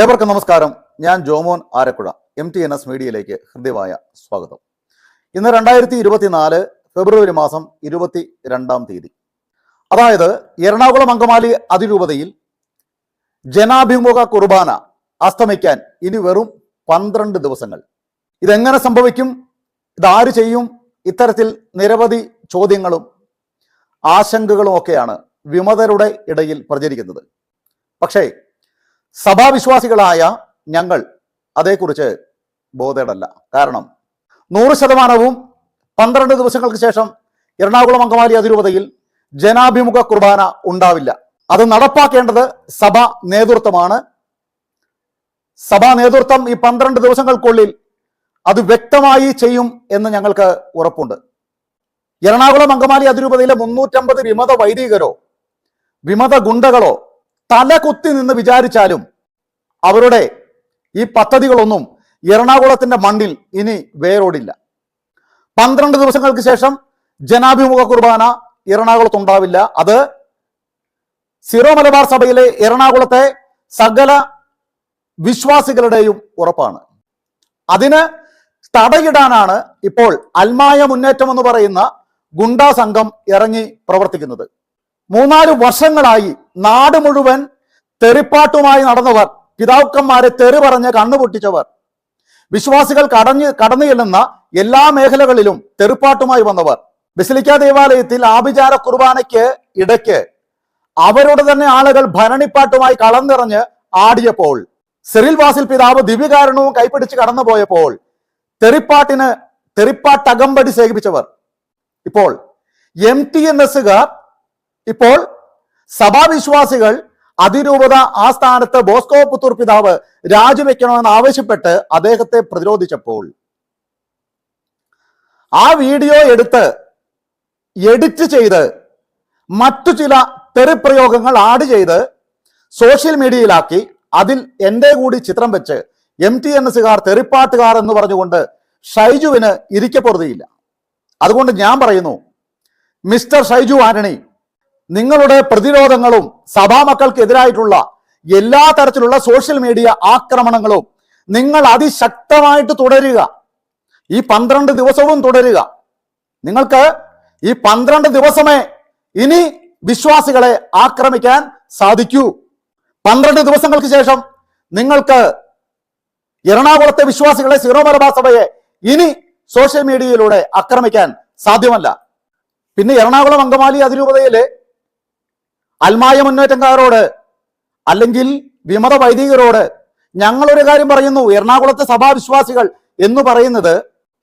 ഏവർക്കും നമസ്കാരം. ഞാൻ Jomon Arakkuzha M T N S മീഡിയയിലേക്ക് ഹൃദ്യമായ സ്വാഗതം. ഇന്ന് രണ്ടായിരത്തി ഇരുപത്തിനാല് ഫെബ്രുവരി മാസം ഇരുപത്തി രണ്ടാം തീയതി. അതായത് എറണാകുളം അങ്കമാലി അതിരൂപതയിൽ ജനാഭിമുഖ കുർബാന അസ്തമിക്കാൻ ഇനി വെറും പന്ത്രണ്ട് ദിവസങ്ങൾ. ഇതെങ്ങനെ സംഭവിക്കും? ഇതാര് ചെയ്യും? ഇത്തരത്തിൽ നിരവധി ചോദ്യങ്ങളും ആശങ്കകളും ഒക്കെയാണ് വിമതരുടെ ഇടയിൽ പ്രചരിക്കുന്നത്. പക്ഷേ സഭാവിശ്വാസികളായ ഞങ്ങൾ അതേക്കുറിച്ച് ബോധേടല്ല. കാരണം നൂറ് ശതമാനവും പന്ത്രണ്ട് ദിവസങ്ങൾക്ക് ശേഷം എറണാകുളം അങ്കമാലി അതിരൂപതയിൽ ജനാഭിമുഖ കുർബാന ഉണ്ടാവില്ല. അത് നടപ്പാക്കേണ്ടത് സഭ നേതൃത്വമാണ്. സഭാ നേതൃത്വം ഈ പന്ത്രണ്ട് ദിവസങ്ങൾക്കുള്ളിൽ അത് വ്യക്തമായി ചെയ്യും എന്ന് ഞങ്ങൾക്ക് ഉറപ്പുണ്ട്. എറണാകുളം അങ്കമാലി അതിരൂപതയിലെ മുന്നൂറ്റമ്പത് വിമത വൈദികരോ വിമത ഗുണ്ടകളോ തല കുത്തി നിന്ന് വിചാരിച്ചാലും അവരുടെ ഈ പദ്ധതികളൊന്നും എറണാകുളത്തിന്റെ മണ്ണിൽ ഇനി വേരോടില്ല. പന്ത്രണ്ട് ദിവസങ്ങൾക്ക് ശേഷം ജനാഭിമുഖ കുർബാന എറണാകുളത്ത് ഉണ്ടാവില്ല അത് സിറോ മലബാർ സഭയിലെ എറണാകുളത്തെ സകല വിശ്വാസികളുടെയും ഉറപ്പാണ്. അതിന് തടയിടാനാണ് ഇപ്പോൾ അൽമായ മുന്നേറ്റം എന്ന് പറയുന്ന ഗുണ്ടാ സംഘം ഇറങ്ങി പ്രവർത്തിക്കുന്നത്. മൂന്നാൽ വർഷങ്ങളായി നാട് മുഴുവൻ തെറിപ്പാട്ടുമായി നടന്നവർ പിതാക്കന്മാരെ തെറി പറഞ്ഞ് കണ്ണുപൊട്ടിച്ചവർ വിശ്വാസികൾ കടഞ്ഞ് കടന്നു ചെല്ലുന്ന എല്ലാ മേഖലകളിലും തെറിപ്പാട്ടുമായി വന്നവർ. ബസിലിക്ക ദേവാലയത്തിൽ ആഭിചാര കുർബാനയ്ക്ക് ഇടയ്ക്ക് അവരുടെ തന്നെ ആളുകൾ ഭരണിപ്പാട്ടുമായി കളന്നിറഞ്ഞ് ആടിയപ്പോൾ സെറിൽ വാസിൽ പിതാവ് ദിവ്യകാരണവും കൈപ്പിടിച്ച് കടന്നുപോയപ്പോൾ തെറിപ്പാട്ടിന് തെറിപ്പാട്ടകമ്പടി സേവിപ്പിച്ചവർ. ഇപ്പോൾ എം ടി എൻ എസുകാർ ഇപ്പോൾ സഭാവിശ്വാസികൾ അതിരൂപത ആ സ്ഥാനത്ത് ബോസ്കോ പുത്തൂർ പിതാവ് രാജിവെക്കണമെന്ന് ആവശ്യപ്പെട്ട് അദ്ദേഹത്തെ പ്രതിരോധിച്ചപ്പോൾ ആ വീഡിയോ എടുത്ത് എഡിറ്റ് ചെയ്ത് മറ്റു ചില തെറിപ്രയോഗങ്ങൾ ആഡ് ചെയ്ത് സോഷ്യൽ മീഡിയയിലാക്കി. അതിൽ എന്റെ കൂടി ചിത്രം വെച്ച് എം ടി എൻ എസുകാർ തെറിപ്പാട്ടുകാർ എന്ന് പറഞ്ഞുകൊണ്ട് ഷൈജുവിന് ഇരിക്കപ്പെടുകയില്ല അതുകൊണ്ട് ഞാൻ പറയുന്നു മിസ്റ്റർ ഷൈജു ആന്റണി നിങ്ങളുടെ പ്രതിരോധങ്ങളും സഭാമക്കൾക്കെതിരായിട്ടുള്ള എല്ലാ തരത്തിലുള്ള സോഷ്യൽ മീഡിയ ആക്രമണങ്ങളും നിങ്ങൾ അതിശക്തമായിട്ട് തുടരുക. ഈ പന്ത്രണ്ട് ദിവസവും തുടരുക. നിങ്ങൾക്ക് ഈ പന്ത്രണ്ട് ദിവസമേ ഇനി വിശ്വാസികളെ ആക്രമിക്കാൻ സാധിക്കൂ. പന്ത്രണ്ട് ദിവസങ്ങൾക്ക് ശേഷം നിങ്ങൾക്ക് എറണാകുളത്തെ വിശ്വാസികളെ സീറോ മലബാർ സഭയെ ഇനി സോഷ്യൽ മീഡിയയിലൂടെ ആക്രമിക്കാൻ സാധ്യമല്ല. പിന്നെ എറണാകുളം അങ്കമാലി അതിരൂപതയിലെ അൽമായ മുന്നേറ്റക്കാരോട് അല്ലെങ്കിൽ വിമത വൈദികരോട് ഞങ്ങളൊരു കാര്യം പറയുന്നു. എറണാകുളത്തെ സഭാവിശ്വാസികൾ എന്ന് പറയുന്നത്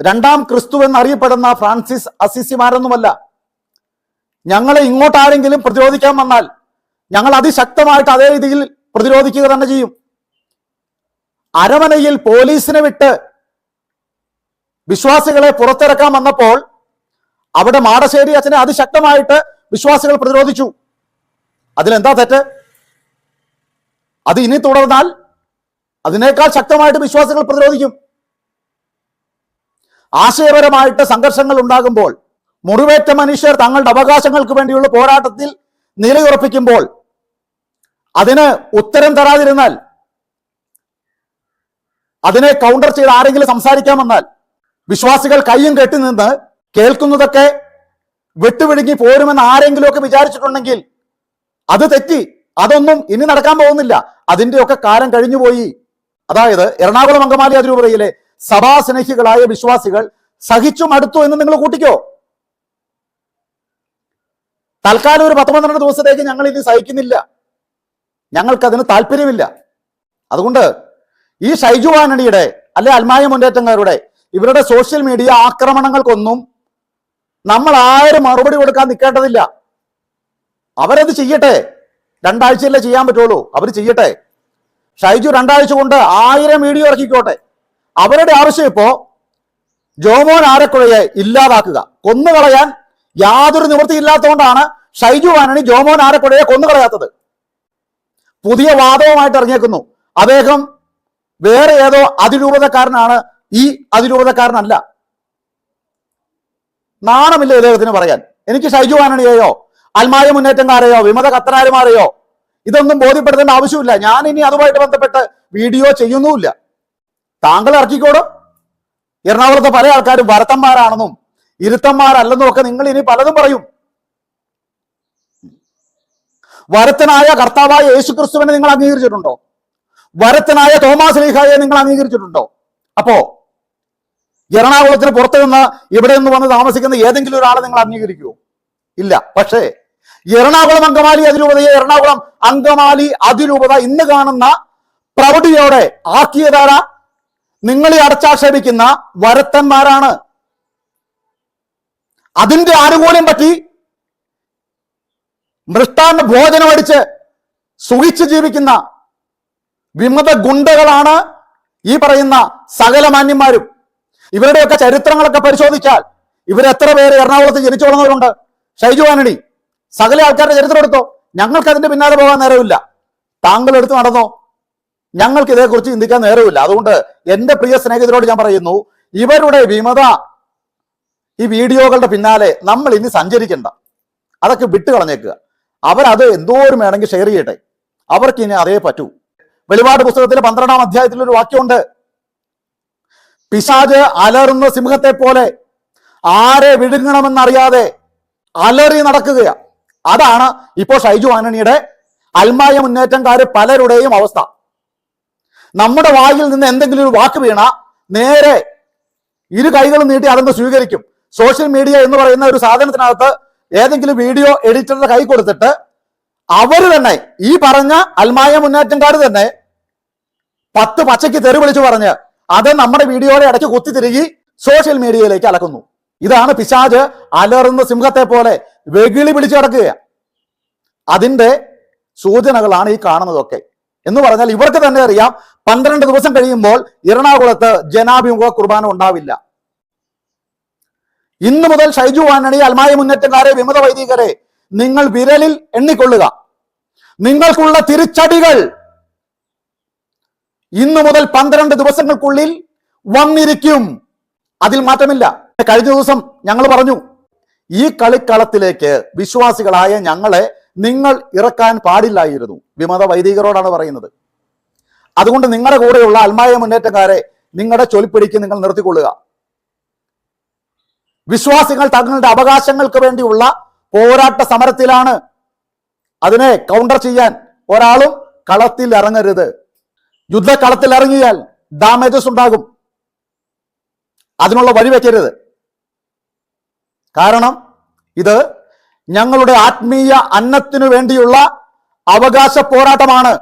രണ്ടാം ക്രിസ്തു എന്നറിയപ്പെടുന്ന ഫ്രാൻസിസ് അസിസിമാരൊന്നുമല്ല. ഞങ്ങളെ ഇങ്ങോട്ട് ആരെങ്കിലും പ്രതിരോധിക്കാൻ വന്നാൽ ഞങ്ങൾ അതിശക്തമായിട്ട് അതേ രീതിയിൽ പ്രതിരോധിക്കുക തന്നെ ചെയ്യും. അരമനയിൽ പോലീസിനെ വിട്ട് വിശ്വാസികളെ പുറത്തിറക്കാൻ വന്നപ്പോൾ അവിടെ മാടശ്ശേരി അച്ഛനെ അതിശക്തമായിട്ട് വിശ്വാസികൾ പ്രതിരോധിച്ചു. അതിലെന്താ തെറ്റ്? അത് ഇനി തുടർന്നാൽ അതിനേക്കാൾ ശക്തമായിട്ട് വിശ്വാസികൾ പ്രതിരോധിക്കും. ആശയപരമായിട്ട് സംഘർഷങ്ങൾ ഉണ്ടാകുമ്പോൾ മുറിവേറ്റ മനുഷ്യർ തങ്ങളുടെ അവകാശങ്ങൾക്ക് വേണ്ടിയുള്ള പോരാട്ടത്തിൽ നിലയുറപ്പിക്കുമ്പോൾ അതിന് ഉത്തരം തരാതിരുന്നാൽ അതിനെ കൗണ്ടർ ചെയ്ത് ആരെങ്കിലും സംസാരിക്കാമെന്നാൽ വിശ്വാസികൾ കയ്യും കെട്ടി നിന്ന് കേൾക്കുന്നതൊക്കെ വിട്ടുപിടുങ്ങി പോരുമെന്ന് ആരെങ്കിലുമൊക്കെ വിചാരിച്ചിട്ടുണ്ടെങ്കിൽ അത് തെറ്റി. അതൊന്നും ഇനി നടക്കാൻ പോകുന്നില്ല. അതിന്റെയൊക്കെ കാലം കഴിഞ്ഞുപോയി അതായത് എറണാകുളം അങ്കമാലി അതിരൂപതയിലെ സഭാസ്നേഹികളായ വിശ്വാസികൾ സഹിച്ചു മടുത്തു എന്ന് നിങ്ങൾ കൂട്ടിക്കോ. തൽക്കാലം ഒരു പത്ത് പന്ത്രണ്ട് ദിവസത്തേക്ക് ഞങ്ങൾ ഇനി സഹിക്കുന്നില്ല. ഞങ്ങൾക്ക് അതിന് താല്പര്യമില്ല. അതുകൊണ്ട് ഈ ഷൈജു ആന്റണിയുടെ അല്ലെ അൽമായ മുന്നേറ്റക്കാരുടെ ഇവരുടെ സോഷ്യൽ മീഡിയ ആക്രമണങ്ങൾക്കൊന്നും നമ്മൾ ആരും മറുപടി കൊടുക്കാൻ നിൽക്കേണ്ടതില്ല. അവരത് ചെയ്യട്ടെ. രണ്ടാഴ്ചയല്ലേ ചെയ്യാൻ പറ്റുള്ളൂ. അവർ ചെയ്യട്ടെ. ഷൈജു രണ്ടാഴ്ച കൊണ്ട് ആയിരം വീഡിയോ ഇറക്കിക്കോട്ടെ. അവരുടെ ആവശ്യം ഇപ്പോ ജോമോൻ ആരക്കുഴയെ ഇല്ലാതാക്കുക. കൊന്നുകളയാൻ യാതൊരു നിവൃത്തി ഇല്ലാത്തതുകൊണ്ടാണ് ഷൈജു വാനണി ജോമോൻ ആരക്കുഴയെ കൊന്നുകളയാത്തത്. പുതിയ വാദവുമായിട്ട് ഇറങ്ങിയേക്കുന്നു. അദ്ദേഹം വേറെ ഏതോ അതിരൂപതക്കാരനാണ്. ഈ അതിരൂപതക്കാരനല്ല. നാണമില്ല ഇദ്ദേഹത്തിന് പറയാൻ. എനിക്ക് ഷൈജു ആനണിയെയോ അൽമായ മുന്നേറ്റക്കാരെയോ വിമത കത്തനാരുമാരെയോ ഇതൊന്നും ബോധ്യപ്പെടുത്തേണ്ട ആവശ്യമില്ല. ഞാൻ ഇനി അതുമായിട്ട് ബന്ധപ്പെട്ട് വീഡിയോ ചെയ്യുന്നുമില്ല. താങ്കൾ ഇറക്കിക്കോടും എറണാകുളത്തെ പല ആൾക്കാരും വരത്തന്മാരാണെന്നും ഇരുത്തന്മാരല്ലെന്നും ഒക്കെ നിങ്ങൾ ഇനി പലതും പറയും. വരത്തനായ കർത്താവായ യേശു ക്രിസ്തുവിനെ നിങ്ങൾ അംഗീകരിച്ചിട്ടുണ്ടോ? വരത്തനായ തോമാസ് ലീഹായെ നിങ്ങൾ അംഗീകരിച്ചിട്ടുണ്ടോ? അപ്പോ എറണാകുളത്തിന് പുറത്തു നിന്ന് ഇവിടെ നിന്ന് വന്ന് താമസിക്കുന്ന ഏതെങ്കിലും ഒരാളെ നിങ്ങൾ അംഗീകരിക്കുമോ ഇല്ല. പക്ഷേ എറണാകുളം അങ്കമാലി അതിരൂപതയെ എറണാകുളം അങ്കമാലി അതിരൂപത ഇന്ന് കാണുന്ന പ്രൗഢിയോടെ ആക്കിയതാര? നിങ്ങളെ അടച്ചാക്ഷേപിക്കുന്ന വരത്തന്മാരാണ്. അതിന്റെ ആനുകൂല്യം പറ്റി മൃഷ്ടാന്ന ഭോജനം അടിച്ച് സുഖിച്ച് ജീവിക്കുന്ന വിമത ഗുണ്ടകളാണ് ഈ പറയുന്ന സകല മാന്യന്മാരും ഇവരുടെയൊക്കെ ചരിത്രങ്ങളൊക്കെ പരിശോധിച്ചാൽ ഇവരെത്ര പേര് എറണാകുളത്ത് ജനിച്ചു വളർന്നവരുണ്ട്? ഷൈജു ആന്റണി സകല ആൾക്കാരുടെ ചരിത്രം എടുത്തോ? ഞങ്ങൾക്ക് അതിന്റെ പിന്നാലെ പോകാൻ നേരമില്ല. താങ്കൾ എടുത്ത് നടന്നോ? ഞങ്ങൾക്ക് ഇതേക്കുറിച്ച് ചിന്തിക്കാൻ നേരമില്ല. അതുകൊണ്ട് എന്റെ പ്രിയ സ്നേഹിതരോട് ഞാൻ പറയുന്നു ഇവരുടെ വിമത ഈ വീഡിയോകളുടെ പിന്നാലെ നമ്മൾ ഇനി സഞ്ചരിക്കണ്ട. അതൊക്കെ വിട്ടു കളഞ്ഞേക്കുക അവരത് എന്തോരം വേണമെങ്കിൽ ഷെയർ ചെയ്യട്ടെ. അവർക്ക് ഇനി അതേ പറ്റൂ. വെളിപാട് പുസ്തകത്തിലെ പന്ത്രണ്ടാം അധ്യായത്തിൽ ഒരു വാക്യമുണ്ട്. പിശാജ് അലറുന്ന സിംഹത്തെ പോലെ ആരെ വിഴുങ്ങണമെന്നറിയാതെ അലറി നടക്കുകയാ. അതാണ് ഇപ്പോൾ ഷൈജു ആന്റണിയുടെ അൽമായ മുന്നേറ്റംകാർ പലരുടെയും അവസ്ഥ. നമ്മുടെ വായിൽ നിന്ന് എന്തെങ്കിലും ഒരു വാക്ക് വീണ നേരെ ഇരു കൈകളും നീട്ടി അതൊന്ന് സ്വീകരിക്കും. സോഷ്യൽ മീഡിയ എന്ന് പറയുന്ന ഒരു സാധനത്തിനകത്ത് ഏതെങ്കിലും വീഡിയോ എഡിറ്ററുടെ കൈ കൊടുത്തിട്ട് അവർ തന്നെ ഈ പറഞ്ഞ അൽമായ മുന്നേറ്റംകാർ തന്നെ പത്ത് പച്ചയ്ക്ക് തെറി വിളിച്ചു പറഞ്ഞ് അത് നമ്മുടെ വീഡിയോയുടെ ഇടയ്ക്ക് കുത്തി തിരികി സോഷ്യൽ മീഡിയയിലേക്ക് അലക്കുന്നു. ഇതാണ് പിശാജ് അലറുന്ന സിംഹത്തെ പോലെ വെകിളി പിടിച്ചു കിടക്കുക അതിന്റെ സൂചനകളാണ് ഈ കാണുന്നതൊക്കെ. എന്ന് പറഞ്ഞാൽ ഇവർക്ക് തന്നെ അറിയാം പന്ത്രണ്ട് ദിവസം കഴിയുമ്പോൾ എറണാകുളത്ത് ജനാഭിമുഖ കുർബാന ഉണ്ടാവില്ല. ഇന്നു മുതൽ ഷൈജു ആന്റണി അൽമായ മുന്നേറ്റക്കാരെ വിമത വൈദികരെ നിങ്ങൾ വിരലിൽ എണ്ണിക്കൊള്ളുക. നിങ്ങൾക്കുള്ള തിരിച്ചടികൾ ഇന്നു മുതൽ പന്ത്രണ്ട് ദിവസങ്ങൾക്കുള്ളിൽ വന്നിരിക്കും. അതിൽ മാറ്റമില്ല. കഴിഞ്ഞ ദിവസം ഞങ്ങൾ പറഞ്ഞു ഈ കളിക്കളത്തിലേക്ക് വിശ്വാസികളായ ഞങ്ങളെ നിങ്ങൾ ഇറക്കാൻ പാടില്ലായിരുന്നു. വിമത വൈദികരോടാണ് പറയുന്നത്. അതുകൊണ്ട് നിങ്ങളുടെ കൂടെയുള്ള അൽമായ മുന്നേറ്റക്കാരെ നിങ്ങളുടെ ചൊലിപ്പിടിക്ക് നിങ്ങൾ നിർത്തിക്കൊള്ളുക. വിശ്വാസികൾ തങ്ങളുടെ അവകാശങ്ങൾക്ക് വേണ്ടിയുള്ള പോരാട്ട സമരത്തിലാണ് അതിനെ കൗണ്ടർ ചെയ്യാൻ ഒരാളും കളത്തിൽ ഇറങ്ങരുത്. യുദ്ധക്കളത്തിൽ ഇറങ്ങിയാൽ ഡാമേജസ് ഉണ്ടാകും. അതിനുള്ള വഴി വെക്കരുത് കാരണം ഇത് ഞങ്ങളുടെ ആത്മീയ അന്നത്തിനു വേണ്ടിയുള്ള അവകാശ പോരാട്ടമാണ്.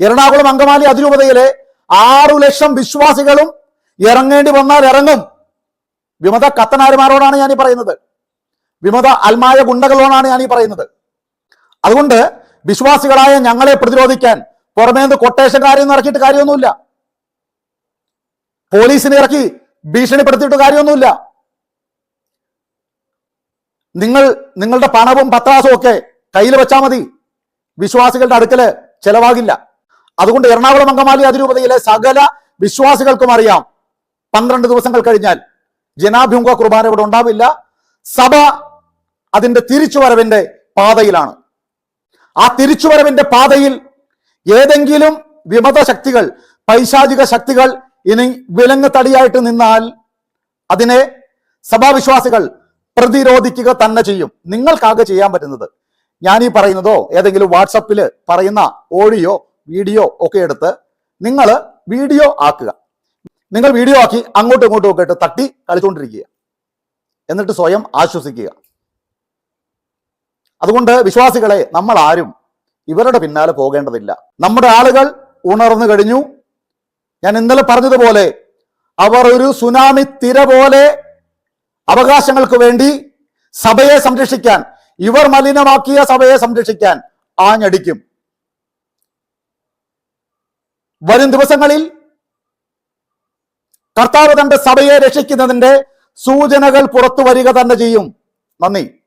എറണാകുളം അങ്കമാലി അതിരൂപതയിലെ ആറു ലക്ഷം വിശ്വാസികളും ഇറങ്ങേണ്ടി വന്നാൽ ഇറങ്ങും. വിമത കത്തനാരുമാരോടാണ് ഞാൻ ഈ പറയുന്നത്. വിമത അൽമായ ഗുണ്ടകളോടാണ് ഞാൻ ഈ പറയുന്നത്. അതുകൊണ്ട് വിശ്വാസികളായ ഞങ്ങളെ പ്രതിരോധിക്കാൻ പുറമേ നിന്ന് കൊട്ടേഷൻകാരെയൊന്നും ഇറക്കിയിട്ട് കാര്യമൊന്നുമില്ല. പോലീസിനെ ഇറക്കി ഭീഷണിപ്പെടുത്തിയിട്ട് കാര്യമൊന്നുമില്ല. നിങ്ങൾ നിങ്ങളുടെ പണവും പത്രാസും ഒക്കെ കയ്യിൽ വെച്ചാൽ മതി. വിശ്വാസികളുടെ അടുക്കൽ ചെലവാകില്ല. അതുകൊണ്ട് എറണാകുളം അങ്കമാലി അതിരൂപതയിലെ സകല വിശ്വാസികൾക്കും അറിയാം. പന്ത്രണ്ട് ദിവസങ്ങൾ കഴിഞ്ഞാൽ ജനാഭിമുഖ കുർബാന ഇവിടെ ഉണ്ടാവില്ല. സഭ അതിന്റെ തിരിച്ചുവരവിന്റെ പാതയിലാണ്. ആ തിരിച്ചുവരവിന്റെ പാതയിൽ ഏതെങ്കിലും വിമത ശക്തികൾ പൈശാചിക ശക്തികൾ ഇനി വിലങ്ങ് തടിയായിട്ട് നിന്നാൽ അതിനെ സഭാവിശ്വാസികൾ പ്രതിരോധിക്കുക തന്നെ ചെയ്യും. നിങ്ങൾക്കാകെ ചെയ്യാൻ പറ്റുന്നത് ഞാൻ ഈ പറയുന്നതോ ഏതെങ്കിലും വാട്സപ്പിൽ പറയുന്ന ഓഡിയോ വീഡിയോ ഒക്കെ എടുത്ത് നിങ്ങൾ വീഡിയോ ആക്കുക. നിങ്ങൾ വീഡിയോ ആക്കി അങ്ങോട്ടും ഇങ്ങോട്ടും ഒക്കെ ഇട്ട് തട്ടി കളിച്ചുകൊണ്ടിരിക്കുക എന്നിട്ട് സ്വയം ആശ്വസിക്കുക. അതുകൊണ്ട് വിശ്വാസികളെ നമ്മൾ ആരും ഇവരുടെ പിന്നാലെ പോകേണ്ടതില്ല. നമ്മുടെ ആളുകൾ ഉണർന്നു കഴിഞ്ഞു. ഞാൻ ഇന്നലെ പറഞ്ഞതുപോലെ അവർ ഒരു സുനാമി തിര പോലെ അവകാശങ്ങൾക്ക് വേണ്ടി സഭയെ സംരക്ഷിക്കാൻ ഇവർ മലിനമാക്കിയ സഭയെ സംരക്ഷിക്കാൻ ആഞ്ഞടിക്കും. വരും ദിവസങ്ങളിൽ കർത്താവ് തന്റെ സഭയെ രക്ഷിക്കുന്നതിന്റെ സൂചനകൾ പുറത്തു വരിക തന്നെ ചെയ്യും. നന്ദി.